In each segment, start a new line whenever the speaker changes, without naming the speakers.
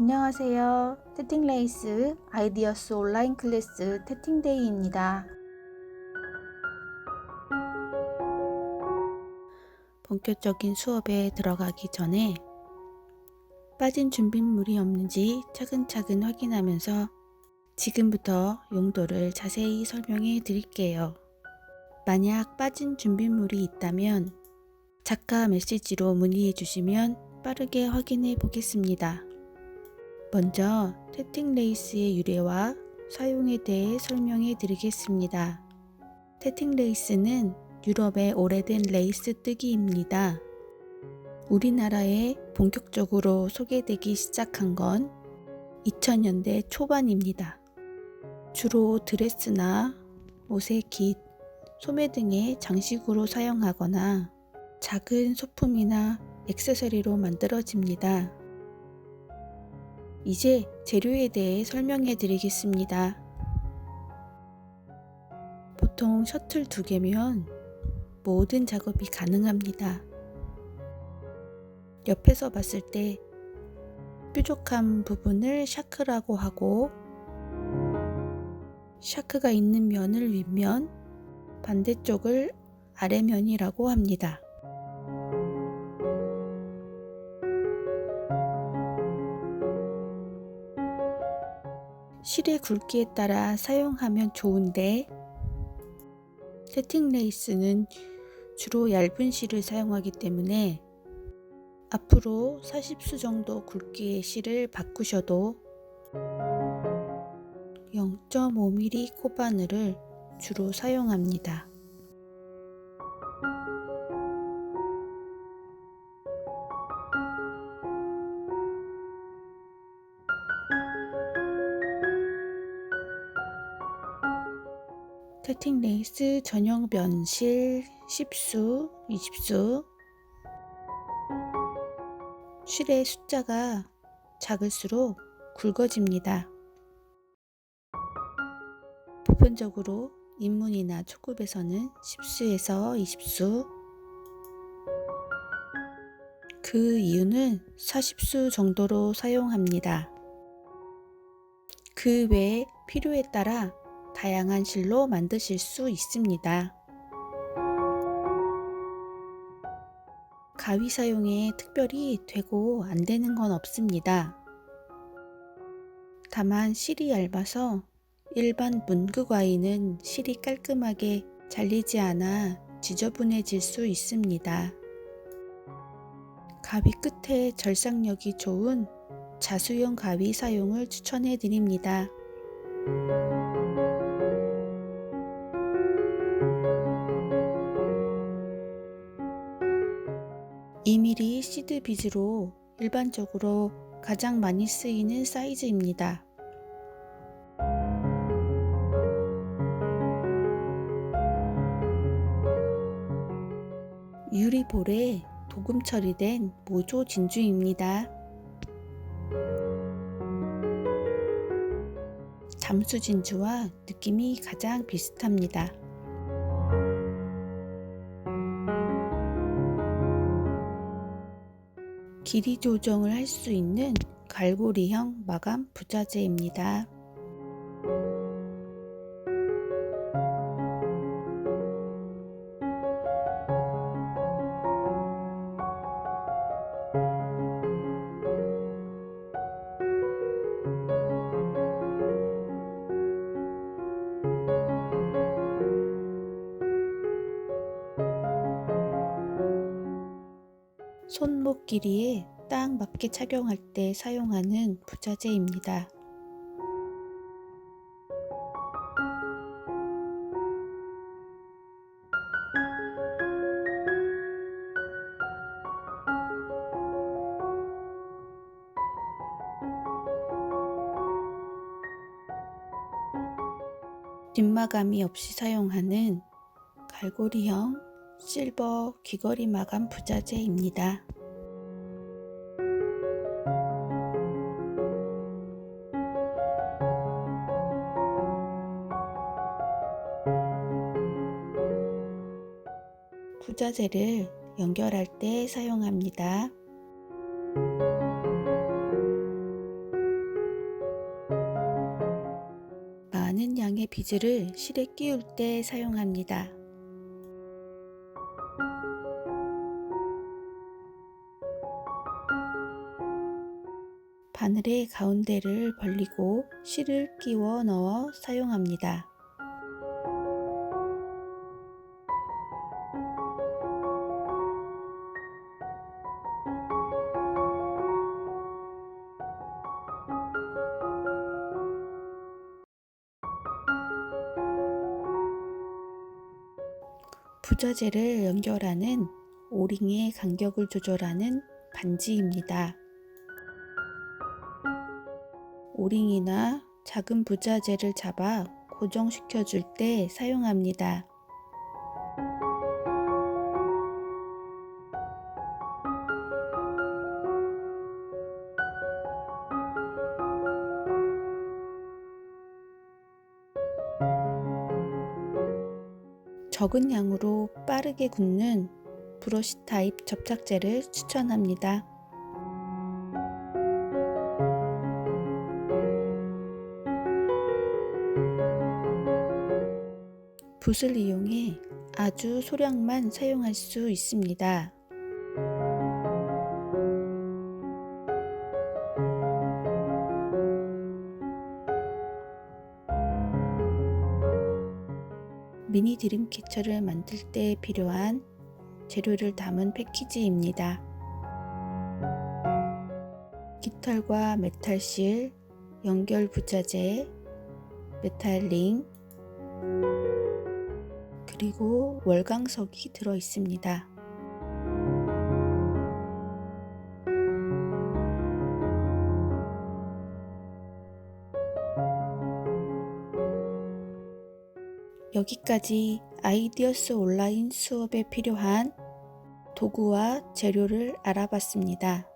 안녕하세요. 테팅레이스 아이디어스 온라인 클래스 테팅데이입니다. 본격적인 수업에 들어가기 전에 빠진 준비물이 없는지 차근차근 확인하면서 지금부터 용도를 자세히 설명해 드릴게요. 만약 빠진 준비물이 있다면 작가 메시지로 문의해 주시면 빠르게 확인해 보겠습니다. 먼저 테팅 레이스의 유래와 사용에 대해 설명해 드리겠습니다. 테팅 레이스는 유럽의 오래된 레이스 뜨기입니다. 우리나라에 본격적으로 소개되기 시작한 건 2000년대 초반입니다. 주로 드레스나 옷의 깃, 소매 등의 장식으로 사용하거나 작은 소품이나 액세서리로 만들어집니다. 이제 재료에 대해 설명해 드리겠습니다. 보통 셔틀 두 개면 모든 작업이 가능합니다. 옆에서 봤을 때 뾰족한 부분을 샤크라고 하고 샤크가 있는 면을 윗면, 반대쪽을 아래면이라고 합니다. 실의 굵기에 따라 사용하면 좋은데 세팅 레이스는 주로 얇은 실을 사용하기 때문에 앞으로 40수 정도 굵기의 실을 바꾸셔도 0.5mm 코바늘을 주로 사용합니다. 테팅 레이스 전용 면실 10수, 20수 실의 숫자가 작을수록 굵어집니다. 보편적으로 인문이나 초급에서는 10수에서 20수 그 이유는 40수 정도로 사용합니다. 그 외에 필요에 따라 다양한 실로 만드실 수 있습니다. 가위 사용에 특별히 되고 안 되는 건 없습니다. 다만 실이 얇아서 일반 문구 가위는 실이 깔끔하게 잘리지 않아 지저분해질 수 있습니다. 가위 끝에 절삭력이 좋은 자수형 가위 사용을 추천해 드립니다. 2mm 시드 비즈로 일반적으로 가장 많이 쓰이는 사이즈입니다. 유리볼에 도금 처리된 모조 진주입니다. 잠수 진주와 느낌이 가장 비슷합니다. 길이 조정을 할 수 있는 갈고리형 마감 부자재입니다. 손목 길이에 딱 맞게 착용할 때 사용하는 부자재입니다. 뒷마감이 없이 사용하는 갈고리형 실버 귀걸이 마감 부자재입니다. 부자재를 연결할 때 사용합니다. 많은 양의 비즈를 실에 끼울 때 사용합니다. 바늘의 가운데를 벌리고 실을 끼워 넣어 사용합니다. 부자재를 연결하는 오링의 간격을 조절하는 반지입니다. 오링이나 작은 부자재를 잡아 고정시켜 줄 때 사용합니다. 적은 양으로 빠르게 굳는 브러쉬 타입 접착제를 추천합니다. 붓을 이용해 아주 소량만 사용할 수 있습니다. 미니 드림캐쳐를 만들 때 필요한 재료를 담은 패키지입니다. 깃털과 메탈실, 연결 부자재, 메탈링, 그리고 월광석이 들어 있습니다. 여기까지 아이디어스 온라인 수업에 필요한 도구와 재료를 알아봤습니다.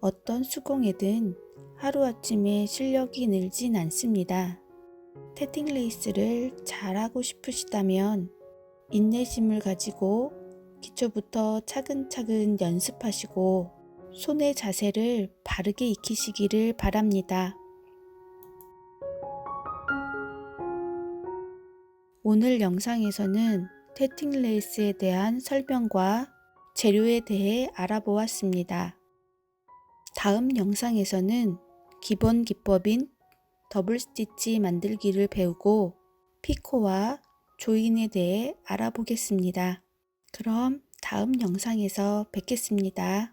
어떤 수공예든 하루아침에 실력이 늘진 않습니다. 태팅 레이스를 잘하고 싶으시다면 인내심을 가지고 기초부터 차근차근 연습하시고 손의 자세를 바르게 익히시기를 바랍니다. 오늘 영상에서는 태팅 레이스에 대한 설명과 재료에 대해 알아보았습니다. 다음 영상에서는 기본 기법인 더블 스티치 만들기를 배우고 피코와 조인에 대해 알아보겠습니다. 그럼 다음 영상에서 뵙겠습니다.